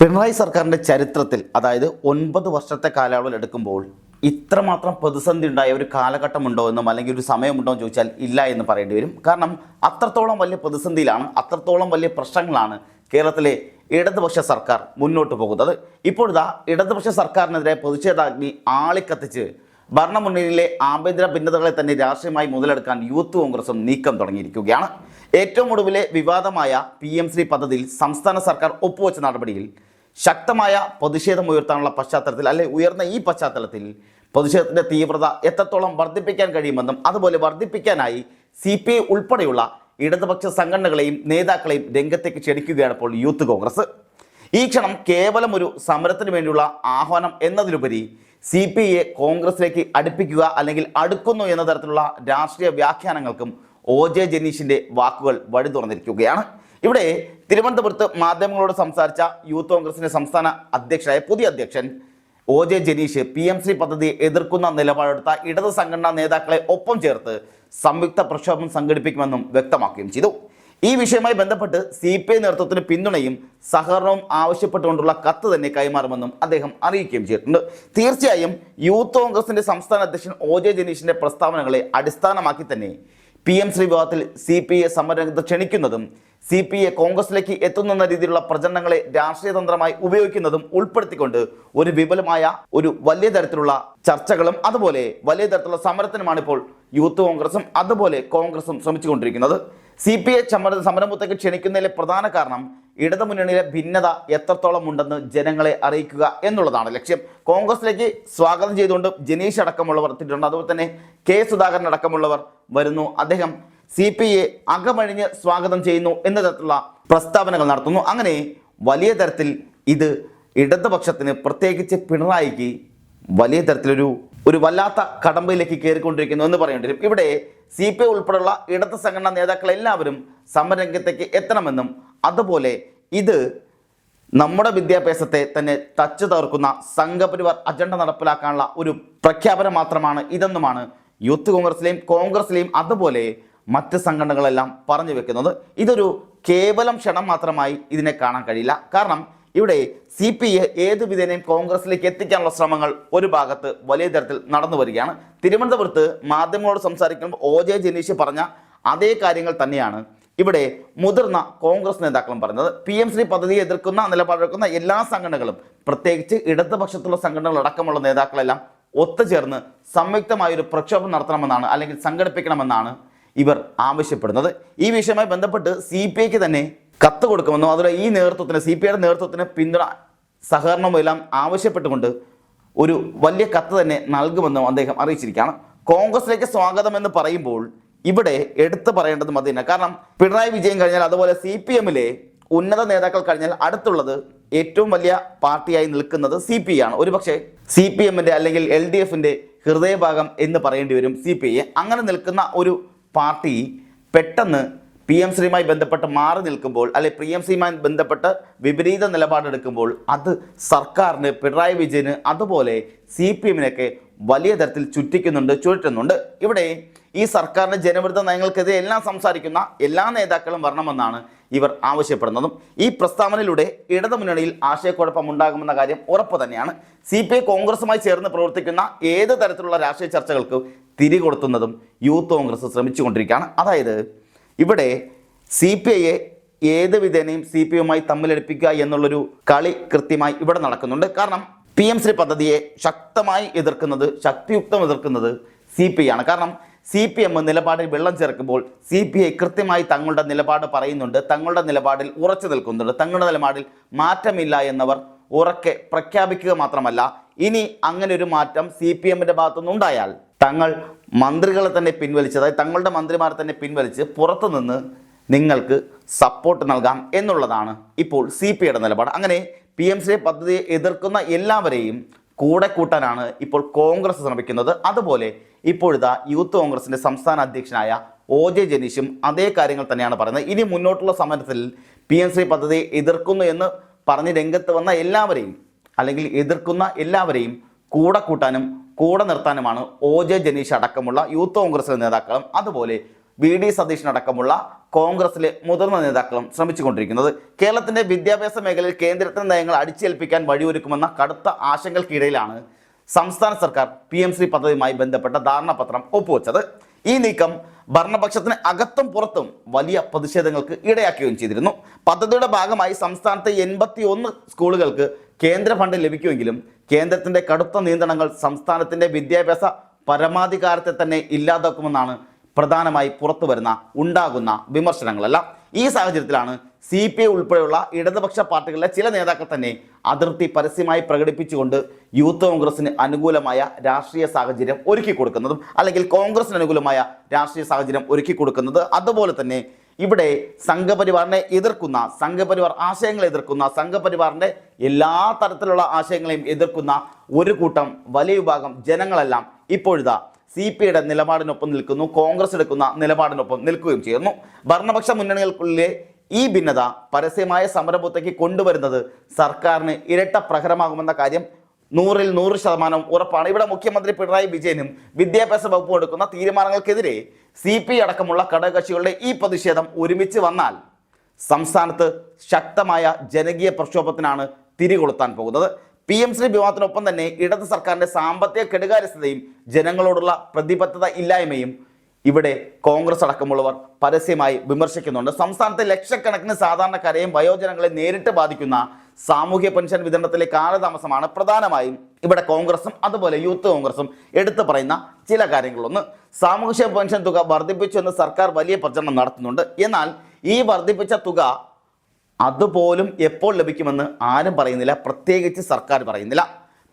പിണറായി സർക്കാരിന്റെ ചരിത്രത്തിൽ അതായത് ഒൻപത് വർഷത്തെ കാലയളവിൽ എടുക്കുമ്പോൾ ഇത്രമാത്രം പ്രതിസന്ധി ഉണ്ടായ ഒരു കാലഘട്ടമുണ്ടോ എന്നും അല്ലെങ്കിൽ ഒരു സമയമുണ്ടോ എന്ന് ചോദിച്ചാൽ ഇല്ല എന്ന് പറയേണ്ടി വരും. കാരണം അത്രത്തോളം വലിയ പ്രതിസന്ധിയിലാണ് അത്രത്തോളം വലിയ പ്രശ്നങ്ങളാണ് കേരളത്തിലെ ഇടതുപക്ഷ സർക്കാർ മുന്നോട്ട് പോകുന്നത്. ഇപ്പോഴിതാ ഇടതുപക്ഷ സർക്കാരിനെതിരെ പ്രതിഷേധാഗ്നി ആളിക്കത്തിച്ച് ഭരണമുന്നണിയിലെ ആഭ്യന്തര ഭിന്നതകളെ തന്നെ രാഷ്ട്രീയമായി മുതലെടുക്കാൻ യൂത്ത് കോൺഗ്രസും നീക്കം തുടങ്ങിയിരിക്കുകയാണ്. ഏറ്റവും ഒടുവിലെ വിവാദമായ പി എം ശ്രീ പദ്ധതിയിൽ സംസ്ഥാന സർക്കാർ ഒപ്പുവെച്ച നടപടിയിൽ ശക്തമായ പ്രതിഷേധം ഉയർത്താനുള്ള പശ്ചാത്തലത്തിൽ അല്ലെ ഉയർന്ന ഈ പശ്ചാത്തലത്തിൽ പ്രതിഷേധത്തിന്റെ തീവ്രത എത്രത്തോളം വർദ്ധിപ്പിക്കാൻ കഴിയുമെന്നും അതുപോലെ വർദ്ധിപ്പിക്കാനായി സി പി ഐ ഉൾപ്പെടെയുള്ള ഇടതുപക്ഷ സംഘടനകളെയും നേതാക്കളെയും രംഗത്തേക്ക് ക്ഷണിക്കുകയാണ് ഇപ്പോൾ യൂത്ത് കോൺഗ്രസ്. ഈ ക്ഷണം കേവലം ഒരു സമരത്തിന് വേണ്ടിയുള്ള ആഹ്വാനം എന്നതിലുപരി സി പി ഐയെ കോൺഗ്രസിലേക്ക് അടുപ്പിക്കുക അല്ലെങ്കിൽ അടുക്കുന്നു എന്ന തരത്തിലുള്ള രാഷ്ട്രീയ വ്യാഖ്യാനങ്ങൾക്കും ഒ ജെ ജനീഷിന്റെ വാക്കുകൾ വഴി തുറന്നിരിക്കുകയാണ് ഇവിടെ തിരുവനന്തപുരത്ത് മാധ്യമങ്ങളോട് സംസാരിച്ച യൂത്ത് കോൺഗ്രസിന്റെ സംസ്ഥാന അധ്യക്ഷനായ പുതിയ അധ്യക്ഷൻ O J Janeesh P M C പദ്ധതിയെ എതിർക്കുന്ന നിലപാടെടുത്ത ഇടത് സംഘടനാ നേതാക്കളെ ഒപ്പം ചേർത്ത് സംയുക്ത പ്രക്ഷോഭം സംഘടിപ്പിക്കുമെന്നും വ്യക്തമാക്കുകയും ചെയ്തു. ഈ വിഷയവുമായി ബന്ധപ്പെട്ട് സി പി ഐ നേതൃത്വത്തിന് പിന്തുണയും സഹകരണവും ആവശ്യപ്പെട്ടുകൊണ്ടുള്ള കത്ത് തന്നെ കൈമാറുമെന്നും അദ്ദേഹം അറിയിക്കുകയും ചെയ്തിട്ടുണ്ട്. തീർച്ചയായും യൂത്ത് കോൺഗ്രസിന്റെ സംസ്ഥാന അധ്യക്ഷൻ ഒ ജെ ജനീഷിന്റെ പ്രസ്താവനകളെ അടിസ്ഥാനമാക്കി തന്നെ പി എം ശ്രീ വിവാദത്തിൽ സി പി ഐ സമരരംഗത്ത് ക്ഷണിക്കുന്നതും സി പി ഐ കോൺഗ്രസിലേക്ക് എത്തുന്ന രീതിയിലുള്ള പ്രചരണങ്ങളെ രാഷ്ട്രീയ തന്ത്രമായി ഉപയോഗിക്കുന്നതും ഉൾപ്പെടുത്തിക്കൊണ്ട് ഒരു വിപുലമായ ഒരു വലിയ തരത്തിലുള്ള ചർച്ചകളും അതുപോലെ വലിയ തരത്തിലുള്ള സമരത്തിനുമാണ് ഇപ്പോൾ യൂത്ത് കോൺഗ്രസും അതുപോലെ കോൺഗ്രസും ശ്രമിച്ചുകൊണ്ടിരിക്കുന്നത്. സി പി ഐ സമര സമരമുത്തേക്ക് ക്ഷണിക്കുന്നതിലെ പ്രധാന കാരണം ഇടതുമുന്നണിയിലെ ഭിന്നത എത്രത്തോളം ഉണ്ടെന്ന് ജനങ്ങളെ അറിയിക്കുക എന്നുള്ളതാണ് ലക്ഷ്യം. കോൺഗ്രസിലേക്ക് സ്വാഗതം ചെയ്തുകൊണ്ട് ജനീഷ് അടക്കമുള്ളവർ എത്തിയിട്ടുണ്ട്. അതുപോലെ തന്നെ കെ സുധാകരൻ അടക്കമുള്ളവർ വരുന്നു. അദ്ദേഹം സി പി എ അകമഴിഞ്ഞ് സ്വാഗതം ചെയ്യുന്നു എന്ന തരത്തിലുള്ള പ്രസ്താവനകൾ നടത്തുന്നു. അങ്ങനെ വലിയ തരത്തിൽ ഇത് ഇടതുപക്ഷത്തിന് പ്രത്യേകിച്ച് പിണറായിക്ക് വലിയ തരത്തിലൊരു ഒരു വല്ലാത്ത കടമ്പയിലേക്ക് കയറിക്കൊണ്ടിരിക്കുന്നു എന്ന് പറയേണ്ടി വരും. ഇവിടെ സി പി ഐ ഉൾപ്പെടെയുള്ള ഇടത് സംഘടനാ നേതാക്കൾ എല്ലാവരും സമരരംഗത്തേക്ക് എത്തണമെന്നും അതുപോലെ ഇത് നമ്മുടെ വിദ്യാഭ്യാസത്തെ തന്നെ തച്ചു തകർക്കുന്ന സംഘപരിവാർ അജണ്ട നടപ്പിലാക്കാനുള്ള ഒരു പ്രഖ്യാപനം മാത്രമാണ് ഇതെന്നുമാണ് യൂത്ത് കോൺഗ്രസിലെയും കോൺഗ്രസിലെയും അതുപോലെ മറ്റ് സംഘടനകളെല്ലാം പറഞ്ഞു വെക്കുന്നത്. ഇതൊരു കേവലം ക്ഷണം മാത്രമായി ഇതിനെ കാണാൻ കഴിയില്ല. കാരണം ഇവിടെ സി പി ഐ ഏത് വിധേനയും കോൺഗ്രസിലേക്ക് എത്തിക്കാനുള്ള ശ്രമങ്ങൾ ഒരു ഭാഗത്ത് വലിയ തരത്തിൽ നടന്നു വരികയാണ്. തിരുവനന്തപുരത്ത് മാധ്യമങ്ങളോട് സംസാരിക്കുമ്പോൾ ഒ ജെ ജനീഷ് പറഞ്ഞ അതേ കാര്യങ്ങൾ തന്നെയാണ് ഇവിടെ മുതിർന്ന കോൺഗ്രസ് നേതാക്കളും പറഞ്ഞത് പി എം ശ്രീ പദ്ധതിയെ എതിർക്കുന്ന നിലപാടെടുക്കുന്ന എല്ലാ സംഘടനകളും പ്രത്യേകിച്ച് ഇടതുപക്ഷത്തുള്ള സംഘടനകൾ അടക്കമുള്ള നേതാക്കളെല്ലാം ഒത്തുചേർന്ന് സംയുക്തമായൊരു പ്രക്ഷോഭം നടത്തണമെന്നാണ് അല്ലെങ്കിൽ സംഘടിപ്പിക്കണമെന്നാണ് ഇവർ ആവശ്യപ്പെടുന്നത്. ഈ വിഷയവുമായി ബന്ധപ്പെട്ട് സി പി ഐക്ക് തന്നെ കത്ത് കൊടുക്കുമെന്നും അതുപോലെ ഈ നേതൃത്വത്തിന് സി പി ഐയുടെ നേതൃത്വത്തിന് പിന്തുണ സഹകരണവും എല്ലാം ആവശ്യപ്പെട്ടുകൊണ്ട് ഒരു വലിയ കത്ത് തന്നെ നൽകുമെന്നും അദ്ദേഹം അറിയിച്ചിരിക്കുകയാണ്. കോൺഗ്രസിലേക്ക് സ്വാഗതം എന്ന് പറയുമ്പോൾ ഇവിടെ എടുത്തു പറയേണ്ടത് മതി തന്നെ കാരണം പിണറായി വിജയൻ കഴിഞ്ഞാൽ അതുപോലെ സി പി എമ്മിലെ ഉന്നത നേതാക്കൾ കഴിഞ്ഞാൽ അടുത്തുള്ളത് ഏറ്റവും വലിയ പാർട്ടിയായി നിൽക്കുന്നത് സി പി ആണ്. ഒരുപക്ഷെ സി പി എമ്മിന്റെ അല്ലെങ്കിൽ എൽ ഡി എഫിന്റെ ഹൃദയഭാഗം എന്ന് പറയേണ്ടി വരും സി പി ഐ. അങ്ങനെ നിൽക്കുന്ന ഒരു പാർട്ടി പെട്ടെന്ന് പി എം സിയുമായി ബന്ധപ്പെട്ട് മാറി നിൽക്കുമ്പോൾ അല്ലെ പി എം സിയുമായി ബന്ധപ്പെട്ട് വിപരീത നിലപാടെടുക്കുമ്പോൾ അത് സർക്കാരിന് പിണറായി വിജയന് അതുപോലെ സി പി എമ്മിനൊക്കെ വലിയ തരത്തിൽ ചുറ്റിക്കുന്നുണ്ട് ചുഴറ്റുന്നുണ്ട്. ഇവിടെ ഈ സർക്കാരിന്റെ ജനവിരുദ്ധ നയങ്ങൾക്കെതിരെ എല്ലാം സംസാരിക്കുന്ന എല്ലാ നേതാക്കളും വരണമെന്നാണ് ഇവർ ആവശ്യപ്പെടുന്നതും. ഈ പ്രസ്താവനയിലൂടെ ഇടതുമുന്നണിയിൽ ആശയക്കുഴപ്പം ഉണ്ടാകുമെന്ന കാര്യം ഉറപ്പ് തന്നെയാണ്. സി പി ഐ കോൺഗ്രസുമായി ചേർന്ന് പ്രവർത്തിക്കുന്ന ഏത് തരത്തിലുള്ള രാഷ്ട്രീയ ചർച്ചകൾക്ക് തിരികൊടുത്തുന്നതും യൂത്ത് കോൺഗ്രസ് ശ്രമിച്ചുകൊണ്ടിരിക്കുകയാണ്. അതായത് ഇവിടെ സി പി ഐയെ ഏത് വിധേനയും സി പി ഐയുമായി തമ്മിലടിപ്പിക്കുക എന്നുള്ളൊരു കളി കൃത്യമായി ഇവിടെ നടക്കുന്നുണ്ട്. കാരണം പി എം ശ്രീ പദ്ധതിയെ ശക്തമായി എതിർക്കുന്നത് ശക്തിയുക്തം എതിർക്കുന്നത് സി പി ആണ്. കാരണം സി പി എം നിലപാടിൽ വെള്ളം ചേർക്കുമ്പോൾ സി പി ഐ കൃത്യമായി തങ്ങളുടെ നിലപാട് പറയുന്നുണ്ട് തങ്ങളുടെ നിലപാടിൽ ഉറച്ചു നിൽക്കുന്നുണ്ട് തങ്ങളുടെ നിലപാടിൽ മാറ്റമില്ല എന്നവർ ഉറക്കെ പ്രഖ്യാപിക്കുക മാത്രമല്ല ഇനി അങ്ങനെ ഒരു മാറ്റം സി പി എമ്മിന്റെ ഭാഗത്തുനിന്നുണ്ടായാൽ തങ്ങൾ മന്ത്രികളെ തന്നെ പിൻവലിച്ച് അതായത് തങ്ങളുടെ മന്ത്രിമാരെ തന്നെ പിൻവലിച്ച് പുറത്തുനിന്ന് നിങ്ങൾക്ക് സപ്പോർട്ട് നൽകാം എന്നുള്ളതാണ് ഇപ്പോൾ സി പി ഐയുടെ നിലപാട്. അങ്ങനെ പി എം സി പദ്ധതിയെ എതിർക്കുന്ന എല്ലാവരെയും കൂടെ കൂട്ടാനാണ് ഇപ്പോൾ കോൺഗ്രസ് ശ്രമിക്കുന്നത്. അതുപോലെ ഇപ്പോഴത്തെ യൂത്ത് കോൺഗ്രസിന്റെ സംസ്ഥാന അധ്യക്ഷനായ ഒ ജെ ജനീഷും അതേ കാര്യങ്ങൾ തന്നെയാണ് പറയുന്നത്. ഇനി മുന്നോട്ടുള്ള സമരത്തിൽ പി എം സി പദ്ധതിയെ എതിർക്കുന്നു എന്ന് പറഞ്ഞ് രംഗത്ത് വന്ന എല്ലാവരെയും അല്ലെങ്കിൽ എതിർക്കുന്ന എല്ലാവരെയും കൂടെ കൂട്ടാനും കൂടെ നിർത്താനുമാണ് ഒ ജെ ജനീഷ് അടക്കമുള്ള യൂത്ത് കോൺഗ്രസ് നേതാക്കളും. അതുപോലെ വി ഡി സതീഷിനടക്കമുള്ള കോൺഗ്രസിലെ മുതിർന്ന നേതാക്കളും ശ്രമിച്ചുകൊണ്ടിരിക്കുന്നത്. കേരളത്തിന്റെ വിദ്യാഭ്യാസ മേഖലയിൽ കേന്ദ്രത്തിന്റെ നയങ്ങൾ അടിച്ചേൽപ്പിക്കാൻ വഴിയൊരുക്കുമെന്ന കടുത്ത ആശങ്കകൾക്കിടയിലാണ് സംസ്ഥാന സർക്കാർ പി എം സി പദ്ധതിയുമായി ബന്ധപ്പെട്ട ധാരണാപത്രം ഒപ്പുവെച്ചത്. ഈ നീക്കം ഭരണപക്ഷത്തിന് അകത്തും പുറത്തും വലിയ പ്രതിഷേധങ്ങൾക്ക് ഇടയാക്കുകയും ചെയ്തിരുന്നു. പദ്ധതിയുടെ ഭാഗമായി സംസ്ഥാനത്തെ എൺപത്തി ഒന്ന് സ്കൂളുകൾക്ക് കേന്ദ്ര ഫണ്ട് ലഭിക്കുമെങ്കിലും കേന്ദ്രത്തിന്റെ കടുത്ത നിയന്ത്രണങ്ങൾ സംസ്ഥാനത്തിന്റെ വിദ്യാഭ്യാസ പരമാധികാരത്തെ തന്നെ ഇല്ലാതാക്കുമെന്നാണ് പ്രധാനമായി പുറത്തു വരുന്ന ഉണ്ടാകുന്ന വിമർശനങ്ങളല്ല. ഈ സാഹചര്യത്തിലാണ് സി പി ഐ ഉൾപ്പെടെയുള്ള ഇടതുപക്ഷ പാർട്ടികളിലെ ചില നേതാക്കൾ തന്നെ അതിർത്തി പരസ്യമായി പ്രകടിപ്പിച്ചുകൊണ്ട് യൂത്ത് കോൺഗ്രസിന് അനുകൂലമായ രാഷ്ട്രീയ സാഹചര്യം ഒരുക്കി കൊടുക്കുന്നതും അല്ലെങ്കിൽ കോൺഗ്രസിന് അനുകൂലമായ രാഷ്ട്രീയ സാഹചര്യം ഒരുക്കി കൊടുക്കുന്നത്. അതുപോലെ തന്നെ ഇവിടെ സംഘപരിവാറിനെ എതിർക്കുന്ന സംഘപരിവാർ ആശയങ്ങളെ എതിർക്കുന്ന സംഘപരിവാറിന്റെ എല്ലാ തരത്തിലുള്ള ആശയങ്ങളെയും എതിർക്കുന്ന ഒരു കൂട്ടം വലിയ വിഭാഗം ജനങ്ങളെല്ലാം ഇപ്പോഴിതാ സി പി ഐയുടെ നിലപാടിനൊപ്പം നിൽക്കുന്നു കോൺഗ്രസ് എടുക്കുന്ന നിലപാടിനൊപ്പം നിൽക്കുകയും ചെയ്യുന്നു. ഭരണപക്ഷ മുന്നണികൾക്കുള്ളിലെ ഈ ഭിന്നത പരസ്യമായ സമരബുദ്ധയ്ക്ക് കൊണ്ടുവരുന്നത് സർക്കാരിന് ഇരട്ട പ്രഹരമാകുമെന്ന കാര്യം നൂറിൽ നൂറ് ശതമാനം ഉറപ്പാണ്. ഇവിടെ മുഖ്യമന്ത്രി പിണറായി വിജയനും വിദ്യാഭ്യാസ വകുപ്പും എടുക്കുന്ന തീരുമാനങ്ങൾക്കെതിരെ സി പി അടക്കമുള്ള ഘടകകക്ഷികളുടെ ഈ പ്രതിഷേധം ഒരുമിച്ച് വന്നാൽ സംസ്ഥാനത്ത് ശക്തമായ ജനകീയ പ്രക്ഷോഭത്തിനാണ് തിരികൊളുത്താൻ പോകുന്നത്. പി എം ശ്രീ വിവാദത്തിനൊപ്പം തന്നെ ഇടത് സർക്കാരിന്റെ സാമ്പത്തിക കെടുകാര്യസ്ഥതയും ജനങ്ങളോടുള്ള പ്രതിബദ്ധത ഇല്ലായ്മയും ഇവിടെ കോൺഗ്രസ് അടക്കമുള്ളവർ പരസ്യമായി വിമർശിക്കുന്നുണ്ട്. സംസ്ഥാനത്തെ ലക്ഷക്കണക്കിന് സാധാരണക്കാരെയും വയോജനങ്ങളെ നേരിട്ട് ബാധിക്കുന്ന സാമൂഹ്യ പെൻഷൻ വിതരണത്തിലെ കാലതാമസമാണ് പ്രധാനമായും ഇവിടെ കോൺഗ്രസും അതുപോലെ യൂത്ത് കോൺഗ്രസും എടുത്തു പറയുന്ന ചില കാര്യങ്ങളൊന്ന്. സാമൂഹ്യ പെൻഷൻ തുക വർദ്ധിപ്പിച്ചു എന്ന് സർക്കാർ വലിയ പ്രചരണം നടത്തുന്നുണ്ട്. എന്നാൽ ഈ വർദ്ധിപ്പിച്ച തുക അതുപോലും എപ്പോൾ ലഭിക്കുമെന്ന് ആരും പറയുന്നില്ല. പ്രത്യേകിച്ച് സർക്കാർ പറയുന്നില്ല.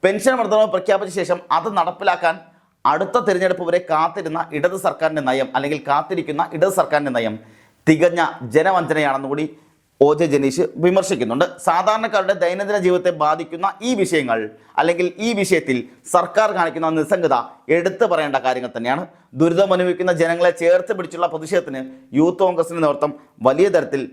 പെൻഷൻ വർധനവ് പ്രഖ്യാപിച്ച ശേഷം അത് നടപ്പിലാക്കാൻ അടുത്ത തിരഞ്ഞെടുപ്പ് വരെ കാത്തിരുന്ന ഇടത് സർക്കാരിന്റെ നയം അല്ലെങ്കിൽ കാത്തിരിക്കുന്ന ഇടത് സർക്കാരിന്റെ നയം തികഞ്ഞ ജനവഞ്ചനയാണെന്ന് കൂടി ഒ ജെ ജനീഷ് വിമർശിക്കുന്നുണ്ട്. സാധാരണക്കാരുടെ ദൈനംദിന ജീവിതത്തെ ബാധിക്കുന്ന ഈ വിഷയങ്ങൾ അല്ലെങ്കിൽ ഈ വിഷയത്തിൽ സർക്കാർ കാണിക്കുന്ന നിസ്സംഗത എടുത്തു പറയേണ്ട കാര്യങ്ങൾ തന്നെയാണ്. ദുരിതം അനുഭവിക്കുന്ന ജനങ്ങളെ ചേർത്ത് പിടിച്ചുള്ള പ്രതിഷേധത്തിന് യൂത്ത് കോൺഗ്രസിന്റെ നേതൃത്വം വലിയ തരത്തിൽ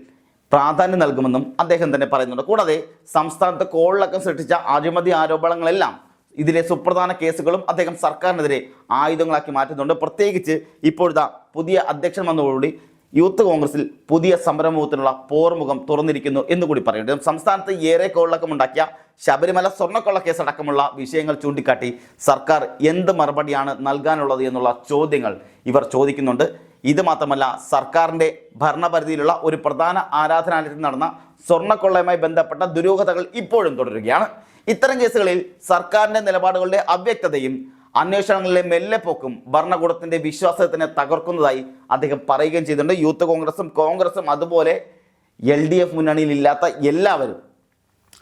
പ്രാധാന്യം നൽകുമെന്നും അദ്ദേഹം തന്നെ പറയുന്നുണ്ട്. കൂടാതെ സംസ്ഥാനത്ത് കോളിളക്കം സൃഷ്ടിച്ച അഴിമതി ആരോപണങ്ങളെല്ലാം ഇതിലെ സുപ്രധാന കേസുകളും അദ്ദേഹം സർക്കാരിനെതിരെ ആയുധങ്ങളാക്കി മാറ്റുന്നുണ്ട്. പ്രത്യേകിച്ച് ഇപ്പോഴത്തെ പുതിയ അധ്യക്ഷൻ വന്നതോടുകൂടി യൂത്ത് കോൺഗ്രസിൽ പുതിയ സംരംഭത്തിനുള്ള പോർമുഖം തുറന്നിരിക്കുന്നു എന്നുകൂടി പറയുന്നുണ്ട്. സംസ്ഥാനത്ത് ഏറെ കോളിളക്കമുണ്ടാക്കിയ ശബരിമല സ്വർണക്കൊള്ള കേസടക്കമുള്ള വിഷയങ്ങൾ ചൂണ്ടിക്കാട്ടി സർക്കാർ എന്ത് മറുപടിയാണ് നൽകാനുള്ളത് എന്നുള്ള ചോദ്യങ്ങൾ ഇവർ ചോദിക്കുന്നുണ്ട്. ഇത് മാത്രമല്ല സർക്കാരിന്റെ ഭരണപരിധിയിലുള്ള ഒരു പ്രധാന ആരാധനാലയത്തിൽ നടന്ന സ്വർണക്കൊള്ളയുമായി ബന്ധപ്പെട്ട ദുരൂഹതകൾ ഇപ്പോഴും തുടരുകയാണ്. ഇത്തരം കേസുകളിൽ സർക്കാരിന്റെ നിലപാടുകളുടെ അവ്യക്തതയും അന്വേഷണങ്ങളിലെ മെല്ലെപ്പോക്കും ഭരണകൂടത്തിന്റെ വിശ്വാസത്തിനെ തകർക്കുന്നതായി അദ്ദേഹം പറയുകയും ചെയ്തിട്ടുണ്ട്. യൂത്ത് കോൺഗ്രസും കോൺഗ്രസും അതുപോലെ എൽ ഡി എഫ് മുന്നണിയിലില്ലാത്ത എല്ലാവരും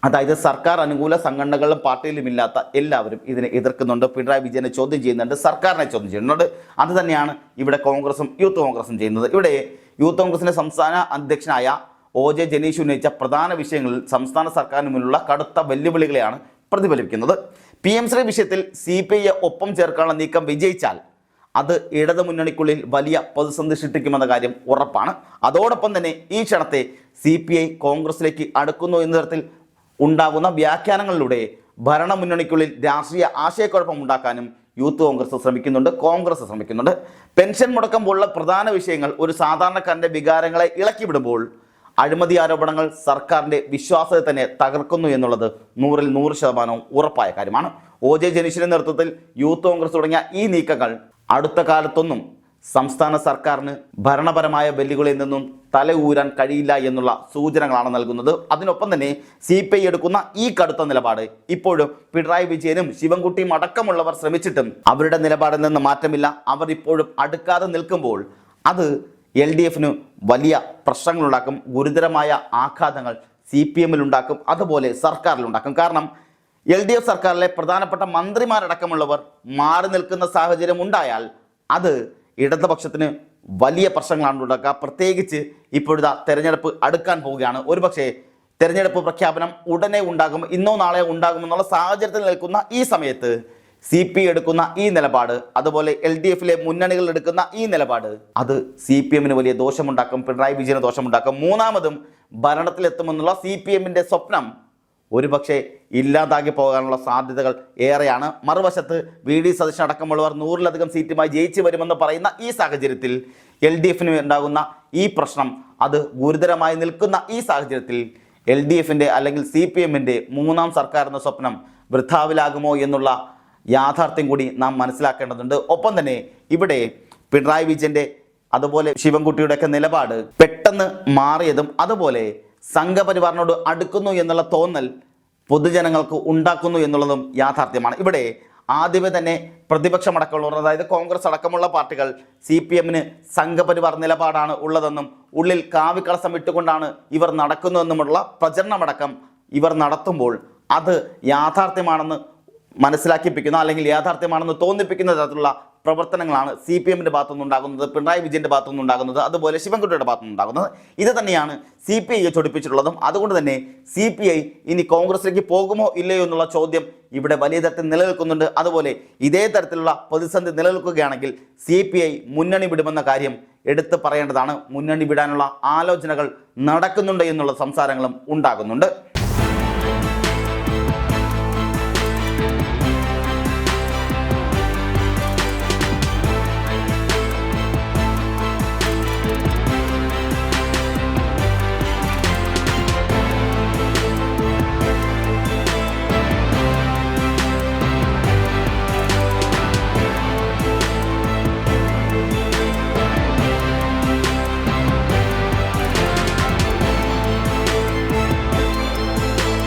അതായത് സർക്കാർ അനുകൂല സംഘടനകളും പാർട്ടിയിലും ഇല്ലാത്ത എല്ലാവരും ഇതിനെ എതിർക്കുന്നുണ്ട്. പിണറായി വിജയനെ ചോദ്യം ചെയ്യുന്നുണ്ട്. സർക്കാരിനെ ചോദ്യം ചെയ്യുന്നുണ്ട്. അത് തന്നെയാണ് ഇവിടെ കോൺഗ്രസും യൂത്ത് കോൺഗ്രസും ചെയ്യുന്നത്. ഇവിടെ യൂത്ത് കോൺഗ്രസിന്റെ സംസ്ഥാന അധ്യക്ഷനായ ഒ ജെ ജനീഷ് ഉന്നയിച്ച പ്രധാന വിഷയങ്ങളിൽ സംസ്ഥാന സർക്കാരിന് മുന്നിലുള്ള കടുത്ത വെല്ലുവിളികളെയാണ് പ്രതിഫലിപ്പിക്കുന്നത്. പി എം ശ്രീ വിഷയത്തിൽ സി പി ഐയെ ഒപ്പം ചേർക്കാനുള്ള നീക്കം വിജയിച്ചാൽ അത് ഇടത് മുന്നണിക്കുള്ളിൽ വലിയ പ്രതിസന്ധി സൃഷ്ടിക്കുമെന്ന കാര്യം ഉറപ്പാണ്. അതോടൊപ്പം തന്നെ ഈ ക്ഷണത്തെ സി പി ഐ കോൺഗ്രസിലേക്ക് അടുക്കുന്നു എന്ന തരത്തിൽ ഉണ്ടാകുന്ന വ്യാഖ്യാനങ്ങളിലൂടെ ഭരണമുന്നണിക്കുള്ളിൽ രാഷ്ട്രീയ ആശയക്കുഴപ്പം ഉണ്ടാക്കാനും യൂത്ത് കോൺഗ്രസ് ശ്രമിക്കുന്നുണ്ട് കോൺഗ്രസ് ശ്രമിക്കുന്നുണ്ട്. പെൻഷൻ മുടക്കം പോലുള്ള പ്രധാന വിഷയങ്ങൾ ഒരു സാധാരണക്കാരന്റെ വികാരങ്ങളെ ഇളക്കിവിടുമ്പോൾ അഴിമതി ആരോപണങ്ങൾ സർക്കാരിന്റെ വിശ്വാസത്തെ തന്നെ തകർക്കുന്നു എന്നുള്ളത് നൂറിൽ നൂറ് ശതമാനവും ഉറപ്പായ കാര്യമാണ്. ഒ ജെ ജനീഷിന്റെ നേതൃത്വത്തിൽ യൂത്ത് കോൺഗ്രസ് തുടങ്ങിയ ഈ നീക്കങ്ങൾ അടുത്ത കാലത്തൊന്നും സംസ്ഥാന സർക്കാരിന് ഭരണപരമായ വെല്ലുവിളിയിൽ നിന്നും തല ഊരാൻ കഴിയില്ല എന്നുള്ള സൂചനകളാണ് നൽകുന്നത്. അതിനൊപ്പം തന്നെ സി പി ഐ എടുക്കുന്ന ഈ കടുത്ത നിലപാട് ഇപ്പോഴും പിണറായി വിജയനും ശിവൻകുട്ടിയും അടക്കമുള്ളവർ ശ്രമിച്ചിട്ടും അവരുടെ നിലപാടിൽ നിന്ന് മാറ്റമില്ല. അവർ ഇപ്പോഴും അടുക്കാതെ നിൽക്കുമ്പോൾ അത് എൽ ഡി എഫിന് വലിയ പ്രശ്നങ്ങളുണ്ടാക്കും. ഗുരുതരമായ ആഘാതങ്ങൾ സി പി എമ്മിലുണ്ടാക്കും അതുപോലെ സർക്കാരിലുണ്ടാക്കും കാരണം എൽ ഡി എഫ് സർക്കാരിലെ പ്രധാനപ്പെട്ട മന്ത്രിമാരടക്കമുള്ളവർ മാറി നിൽക്കുന്ന സാഹചര്യം ഉണ്ടായാൽ അത് ഇടതുപക്ഷത്തിന് വലിയ പ്രശ്നങ്ങളാണ് ഉണ്ടാക്കുക. പ്രത്യേകിച്ച് ഇപ്പോഴത്തെ തെരഞ്ഞെടുപ്പ് അടുക്കാൻ പോവുകയാണ്. ഒരുപക്ഷേ തെരഞ്ഞെടുപ്പ് പ്രഖ്യാപനം ഉടനെ ഉണ്ടാകും ഇന്നോ നാളെയോ ഉണ്ടാകുമെന്നുള്ള സാഹചര്യത്തിൽ നിൽക്കുന്ന ഈ സമയത്ത് സി പി എടുക്കുന്ന ഈ നിലപാട് അതുപോലെ എൽ ഡി എഫിലെ മുന്നണികൾ എടുക്കുന്ന ഈ നിലപാട് അത് സി പി എമ്മിന് വലിയ ദോഷമുണ്ടാക്കും പിണറായി വിജയന് ദോഷമുണ്ടാക്കും. മൂന്നാമതും ഭരണത്തിലെത്തുമെന്നുള്ള സി പി എമ്മിന്റെ സ്വപ്നം ഒരുപക്ഷെ ഇല്ലാതാക്കി പോകാനുള്ള സാധ്യതകൾ ഏറെയാണ്. മറുവശത്ത് വി ഡി സതീശൻ അടക്കമുള്ളവർ നൂറിലധികം സീറ്റുമായി ജയിച്ചു വരുമെന്ന് പറയുന്ന ഈ സാഹചര്യത്തിൽ എൽ ഡി എഫിന് ഉണ്ടാകുന്ന ഈ പ്രശ്നം അത് ഗുരുതരമായി നിൽക്കുന്ന ഈ സാഹചര്യത്തിൽ എൽ ഡി എഫിന്റെ അല്ലെങ്കിൽ സി പി എമ്മിന്റെ മൂന്നാം സർക്കാർ എന്ന സ്വപ്നം വൃഥാവിലാകുമോ എന്നുള്ള യാഥാർത്ഥ്യം കൂടി നാം മനസ്സിലാക്കേണ്ടതുണ്ട്. ഒപ്പം തന്നെ ഇവിടെ പിണറായി വിജയന്റെ അതുപോലെ ശിവൻകുട്ടിയുടെയൊക്കെ നിലപാട് പെട്ടെന്ന് മാറിയതും അതുപോലെ സംഘപരിവാറിനോട് അടുക്കുന്നു എന്നുള്ള തോന്നൽ പൊതുജനങ്ങൾക്ക് ഉണ്ടാക്കുന്നു എന്നുള്ളതും യാഥാർത്ഥ്യമാണ്. ഇവിടെ ആദ്യമേ തന്നെ പ്രതിപക്ഷമടക്കമുള്ളവർ അതായത് കോൺഗ്രസ് അടക്കമുള്ള പാർട്ടികൾ സി പി എമ്മിന് സംഘപരിവാർ നിലപാടാണ് ഉള്ളതെന്നും ഉള്ളിൽ കാവിക്കളസം ഇട്ടുകൊണ്ടാണ് ഇവർ നടക്കുന്നതെന്നുമുള്ള പ്രചരണമടക്കം ഇവർ നടത്തുമ്പോൾ അത് യാഥാർത്ഥ്യമാണെന്ന് മനസ്സിലാക്കിപ്പിക്കുന്ന അല്ലെങ്കിൽ യാഥാർത്ഥ്യമാണെന്ന് തോന്നിപ്പിക്കുന്ന തരത്തിലുള്ള പ്രവർത്തനങ്ങളാണ് സി പി എമ്മിന്റെ ഭാഗത്തുനിന്നുണ്ടാകുന്നത് പിണറായി വിജയന്റെ ഭാഗത്തുനിന്നുണ്ടാകുന്നത് അതുപോലെ ശിവൻകുട്ടിയുടെ ഭാഗത്തുനിന്നുണ്ടാകുന്നത് ഇത് തന്നെയാണ് സി പി ഐയെ ചൊടിപ്പിച്ചിട്ടുള്ളതും. അതുകൊണ്ട് തന്നെ സി പി ഐ ഇനി കോൺഗ്രസിലേക്ക് പോകുമോ ഇല്ലയോ എന്നുള്ള ചോദ്യം ഇവിടെ വലിയ തരത്തിൽ നിലനിൽക്കുന്നുണ്ട്. അതുപോലെ ഇതേ തരത്തിലുള്ള പ്രതിസന്ധി നിലനിൽക്കുകയാണെങ്കിൽ സി പി ഐ മുന്നണി വിടുമെന്ന കാര്യം എടുത്തു പറയേണ്ടതാണ്. മുന്നണി വിടാനുള്ള ആലോചനകൾ നടക്കുന്നുണ്ട് എന്നുള്ള സംസാരങ്ങളും ഉണ്ടാകുന്നുണ്ട്.